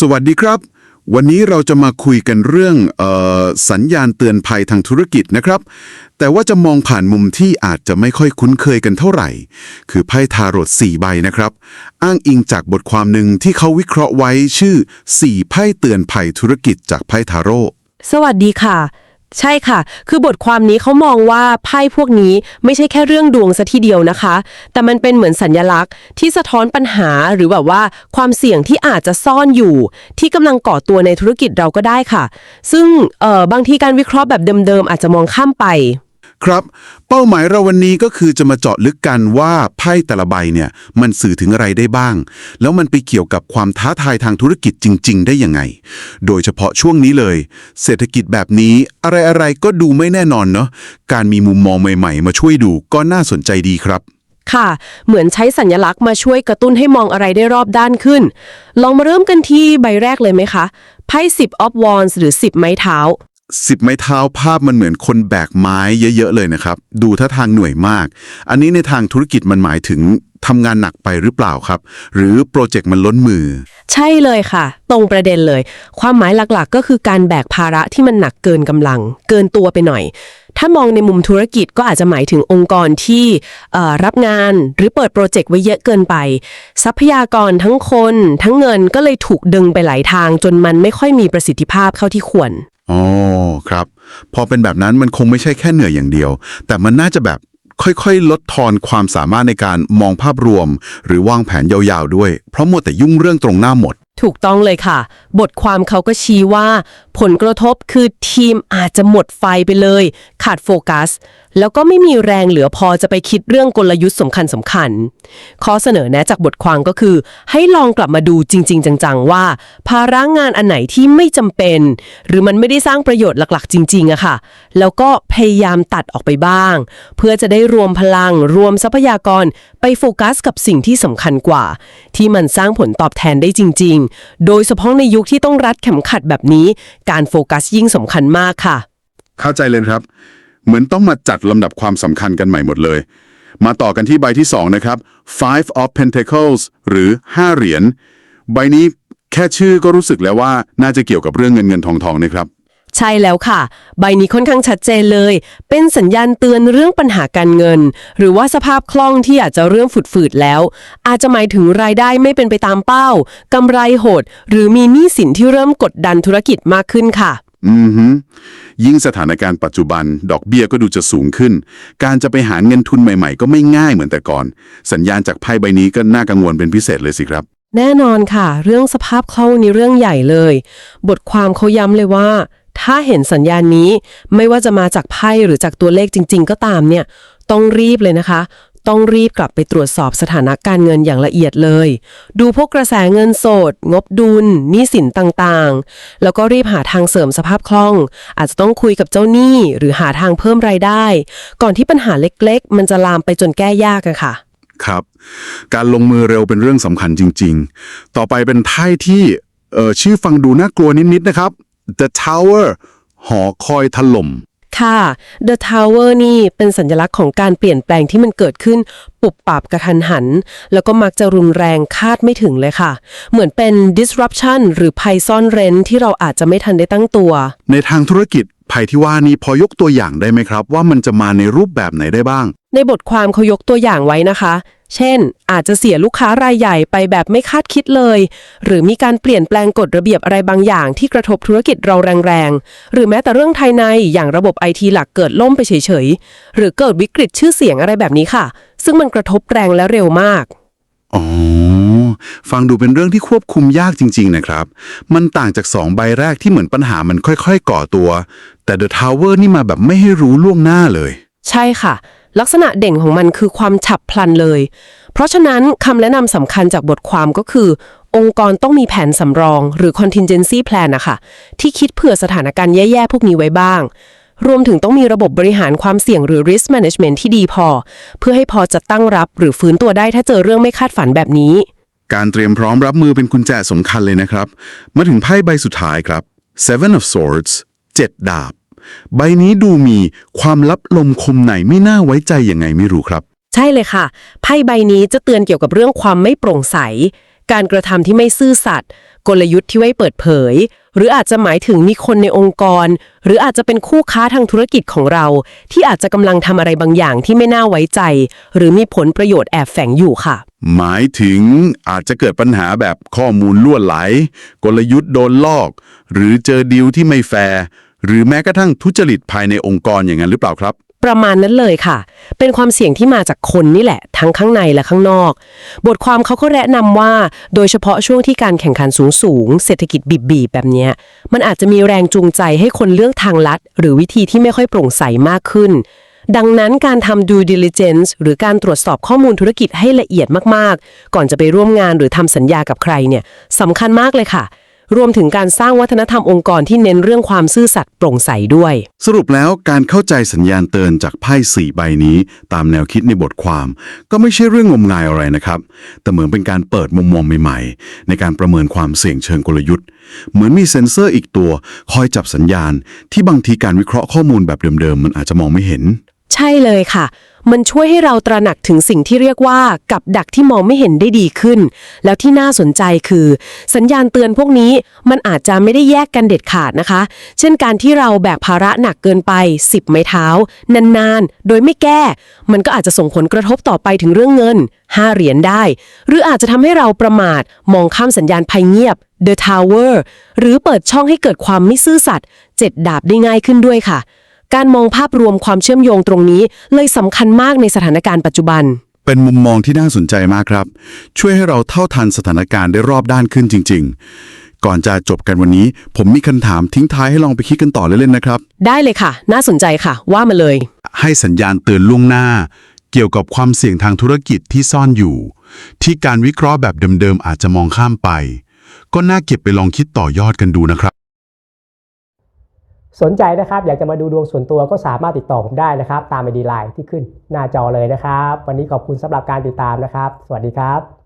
สวัสดีครับ วันนี้เราจะมาคุยกันเรื่องออสัญญาณเตือนภัยทางธุรกิจนะครับ แต่ว่าจะมองผ่านมุมที่อาจจะไม่ค่อยคุ้นเคยกันเท่าไหร่ คือไพ่ทาโรต4ใบนะครับ อ้างอิงจากบทความหนึ่งที่เขาวิเคราะห์ไว้ชื่อ 4 ไพ่เตือนภัยธุรกิจจากไพ่ทาโร่สวัสดีค่ะ ใช่ค่ะ คือบทความนี้เขามองว่าไพ่พวกนี้ไม่ใช่แค่เรื่องดวงซะทีเดียวนะคะ แต่มันเป็นเหมือนสัญญลักษณ์ ที่สะท้อนปัญหาหรือแบบว่า ความเสี่ยงที่อาจจะซ่อนอยู่ ที่กำลังก่อตัวในธุรกิจเราก็ได้ค่ะ ซึ่งเอ่อบางทีการวิเคราะห์แบบเดิมๆอาจจะมองข้ามไป ครับ เป้าหมายเราวันนี้ก็คือจะมาเจาะลึกกันว่าไพ่แต่ละใบเนี่ยมันสื่อถึงอะไรได้บ้าง แล้วมันไปเกี่ยวกับความท้าทายทางธุรกิจจริง ๆ ได้ยังไง โดยเฉพาะช่วงนี้เลย เศรษฐกิจแบบนี้อะไรๆก็ดูไม่แน่นอนเนาะการมีมุมมองใหม่ๆ มาช่วยดูก็น่าสนใจดีครับ ค่ะ เหมือนใช้สัญลักษณ์มาช่วยกระตุ้นให้มองอะไรได้รอบด้านขึ้น ลองมาเริ่มกันที่ใบแรกเลยไหมคะไพ่10 of wands หรือ 10 ไม้เท้า สิบไม้เท้าภาพมันเหมือนคนแบกไม้เยอะๆเลยนะครับ ดูท่าทางหน่วยมาก อันนี้ในทางธุรกิจมันหมายถึงทำงานหนักไปหรือเปล่าครับ หรือโปรเจกต์มันล้นมือ ใช่เลยค่ะ ตรงประเด็นเลย ความหมายหลักๆ ก็คือการแบกภาระที่มันหนักเกินกำลัง เกินตัวไปหน่อย ถ้ามองในมุมธุรกิจก็อาจจะหมายถึงองค์กรที่รับงานหรือเปิดโปรเจกต์ไว้เยอะเกินไป ทรัพยากรทั้งคน ทั้งเงินก็เลยถูกดึงไปหลายทาง จนมันไม่ค่อยมีประสิทธิภาพเข้าที่ควร อ๋อครับ พอเป็นแบบนั้นมันคงไม่ใช่แค่เหนื่อยอย่างเดียว แต่มันน่าจะแบบค่อยๆ ลดทอนความสามารถในการมองภาพรวม หรือวางแผนยาวๆด้วย เพราะมัวแต่ยุ่งเรื่องตรงหน้าหมด ถูกต้องเลยค่ะ บทความเขาก็ชี้ว่า ผลกระทบคือทีมอาจจะหมดไฟไปเลย ขาดโฟกัสแล้วก็ไม่มีแรงเหลือพอจะไปคิดเรื่องกลยุทธ์สำคัญสำคัญ ข้อเสนอแนะจากบทความก็คือ ให้ลองกลับมาดูจริง ๆ จัง ๆ ว่า ภาระงานอันไหนที่ไม่จำเป็น หรือมันไม่ได้สร้างประโยชน์หลักๆ จริงๆอะค่ะ แล้วก็พยายามตัดออกไปบ้าง เพื่อจะได้รวมพลัง รวมทรัพยากร ไปโฟกัสกับสิ่งที่สำคัญกว่า ที่มันสร้างผลตอบแทนได้จริง ๆ โดยเฉพาะในยุคที่ต้องรัดเข็มขัดแบบนี้ การโฟกัสยิ่งสำคัญมากค่ะ เข้าใจเลยครับ เหมือนต้องมาจัดลำดับความสำคัญกันใหม่หมดเลย มาต่อกันที่ใบที่ 2 นะครับ five of pentacles หรือ 5 เหรียญ ใบนี้แค่ชื่อก็รู้สึกแล้วว่าน่าจะเกี่ยวกับเรื่องเงินเงินทองทองนะครับ ใช่แล้วค่ะ ใบนี้ค่อนข้างชัดเจนเลย เป็นสัญญาณเตือนเรื่องปัญหาการเงิน หรือว่าสภาพคล่องที่อาจจะเริ่มฝืดๆแล้ว อาจจะหมายถึงรายได้ไม่เป็นไปตามเป้ากำไรโหด หรือมีหนี้สินที่เริ่มกดดันธุรกิจมากขึ้นค่ะ อือฮึยิ่งสถานการณ์ปัจจุบัน ดอกเบี้ยก็ดูจะสูงขึ้น การจะไปหาเงินทุนใหม่ๆ ก็ไม่ง่ายเหมือนแต่ก่อน สัญญาณจากไพ่ใบนี้ก็น่ากังวลเป็นพิเศษเลยสิครับ แน่นอนค่ะ เรื่องสภาพคล่องนี่เรื่องใหญ่เลย บทความเขาย้ำเลยว่า ถ้าเห็นสัญญาณนี้ ไม่ว่าจะมาจากไพ่หรือจากตัวเลขจริง ๆ ก็ตามเนี่ย ต้องรีบเลยนะคะ ต้องรีบกลับไปตรวจสอบสถานะการเงินอย่างละเอียดเลย ดูพวกกระแสเงินสด งบดุลหนี้สินต่างๆ แล้วก็รีบหาทางเสริมสภาพคล่อง อาจจะต้องคุยกับเจ้าหนี้หรือหาทางเพิ่มรายได้ ก่อนที่ปัญหาเล็กๆ มันจะลามไปจนแก้ยากอะค่ะ ครับ การลงมือเร็วเป็นเรื่องสำคัญจริง ๆ ต่อไปเป็นไพ่ที่เอ่อชื่อฟังดูน่ากลัวนิดๆนะครับ The Tower หอคอยถล่ม ค่ะ The Tower นี่เป็นสัญลักษณ์ของการเปลี่ยนแปลงที่มันเกิดขึ้นปุบปับกระทันหัน แล้วก็มักจะรุนแรงคาดไม่ถึงเลยค่ะ เหมือนเป็น disruption หรือภัยซ่อนเร้นที่เราอาจจะไม่ทันได้ตั้งตัว ในทางธุรกิจภัยที่ว่านี้พอยกตัวอย่างได้ไหมครับ ว่ามันจะมาในรูปแบบไหนได้บ้าง ในบทความเขายกตัวอย่างไว้นะคะ เช่น อาจจะเสียลูกค้ารายใหญ่ไปแบบไม่คาดคิดเลย หรือมีการเปลี่ยนแปลงกฎระเบียบอะไรบางอย่างที่กระทบธุรกิจเราแรงๆ หรือแม้แต่เรื่องภายในอย่างระบบไอทีหลักเกิดล่มไปเฉยๆ หรือเกิดวิกฤตชื่อเสียงอะไรแบบนี้ค่ะ ซึ่งมันกระทบแรงและเร็วมากอ๋อ ฟังดูเป็นเรื่องที่ควบคุมยากจริง ๆ นะครับ มันต่างจากสองใบแรกที่เหมือนปัญหามันค่อย ๆ ก่อตัว แต่ The Tower นี่มาแบบไม่ให้รู้ล่วงหน้าเลย ใช่ค่ะ ลักษณะเด่นของมันคือความฉับพลันเลย เพราะฉะนั้นคำแนะนำสำคัญจากบทความก็คือ องค์กรต้องมีแผนสำรอง หรือ contingency plan นะคะที่คิดเผื่อสถานการณ์แย่ๆ พวกนี้ไว้บ้าง รวมถึงต้องมีระบบบริหารความเสี่ยงหรือ risk management ที่ดีพอ เพื่อให้พอจะตั้งรับหรือฟื้นตัวได้ถ้าเจอเรื่องไม่คาดฝันแบบนี้ การเตรียมพร้อมรับมือเป็นกุญแจสำคัญเลยนะครับ มาถึงไพ่ใบสุดท้ายครับ Seven of Swords เจ็ดดาบ ใบนี้ดูมีความลับลมคมในไม่น่าไว้ใจยังไงไม่รู้ครับ ใช่เลยค่ะ ไพ่ใบนี้จะเตือนเกี่ยวกับเรื่องความไม่โปร่งใส การกระทำที่ไม่ซื่อสัตย์ กลยุทธ์ที่ไว้เปิดเผย หรืออาจจะหมายถึงมีคนในองค์กร หรืออาจจะเป็นคู่ค้าทางธุรกิจของเรา ที่อาจจะกำลังทำอะไรบางอย่างที่ไม่น่าไว้ใจ หรือมีผลประโยชน์แอบแฝงอยู่ค่ะ หมายถึงอาจจะเกิดปัญหาแบบข้อมูลล่วไหล กลยุทธ์โดนลอก หรือเจอดีลที่ไม่แฟร์ หรือแม้กระทั่งทุจริตภายในองค์กรอย่างนั้นหรือเปล่าครับ ประมาณนั้นเลยค่ะ เป็นความเสี่ยงที่มาจากคนนี่แหละ ทั้งข้างในและข้างนอก บทความเขาก็แนะนำว่า โดยเฉพาะช่วงที่การแข่งขันสูงสูงๆเศรษฐกิจบีบๆแบบเนี้ย มันอาจจะมีแรงจูงใจให้คนเลือกทางลัด หรือวิธีที่ไม่ค่อยโปร่งใสมากขึ้น ดังนั้นการทำ due diligence หรือการตรวจสอบข้อมูลธุรกิจให้ละเอียดมากๆ ก่อนจะไปร่วมงานหรือทำสัญญากับใครเนี่ยสำคัญมากเลยค่ะ รวมถึงการสร้างวัฒนธรรมองค์กรที่เน้นเรื่องความซื่อสัตย์โปร่งใสด้วย สรุปแล้วการเข้าใจสัญญาณเตือนจากไพ่สี่ใบนี้ ตามแนวคิดในบทความ ก็ไม่ใช่เรื่องงมงายอะไรนะครับ แต่เหมือนเป็นการเปิดมุมมองใหม่ๆ ในการประเมินความเสี่ยงเชิงกลยุทธ์ เหมือนมีเซ็นเซอร์อีกตัว คอยจับสัญญาณ ที่บางทีการวิเคราะห์ข้อมูลแบบเดิมๆมันอาจจะมองไม่เห็น ใช่เลยค่ะ มันช่วยให้เราตระหนักถึงสิ่งที่เรียกว่า กับดักที่มองไม่เห็นได้ดีขึ้น แล้วที่น่าสนใจคือ สัญญาณเตือนพวกนี้มันอาจจะไม่ได้แยกกันเด็ดขาดนะคะ เช่นการที่เราแบกภาระหนักเกินไป 10 ไม้เท้า นานๆ โดยไม่แก้ มันก็อาจจะส่งผลกระทบต่อไปถึงเรื่องเงิน 5 เหรียญได้ หรืออาจจะทำให้เราประมาทมองข้ามสัญญาณภัยเงียบ The Tower หรือเปิดช่องให้เกิดความไม่ซื่อสัตย์เจ็ดดาบได้ง่ายขึ้นด้วยค่ะ การมองภาพรวมความเชื่อมโยงตรงนี้ เลยสำคัญมากในสถานการณ์ปัจจุบัน เป็นมุมมองที่น่าสนใจมากครับ ช่วยให้เราเท่าทันสถานการณ์ได้รอบด้านขึ้นจริง ๆ ก่อนจะจบกันวันนี้ ผมมีคำถามทิ้งท้ายให้ลองไปคิดกันต่อเล่นๆนะครับ ได้เลยค่ะ น่าสนใจค่ะ ว่ามาเลย ให้สัญญาณเตือนล่วงหน้า เกี่ยวกับความเสี่ยงทางธุรกิจที่ซ่อนอยู่ ที่การวิเคราะห์แบบเดิมๆอาจจะมองข้ามไป ก็น่าเก็บไปลองคิดต่อยอดกันดูนะครับ สนใจนะครับอยากจะมาดูดวงส่วนตัวก็สามารถติดต่อผมได้นะครับ ตามไอดีไลน์ที่ขึ้นหน้าจอเลยนะครับ วันนี้ขอบคุณสำหรับการติดตามนะครับ สวัสดีครับ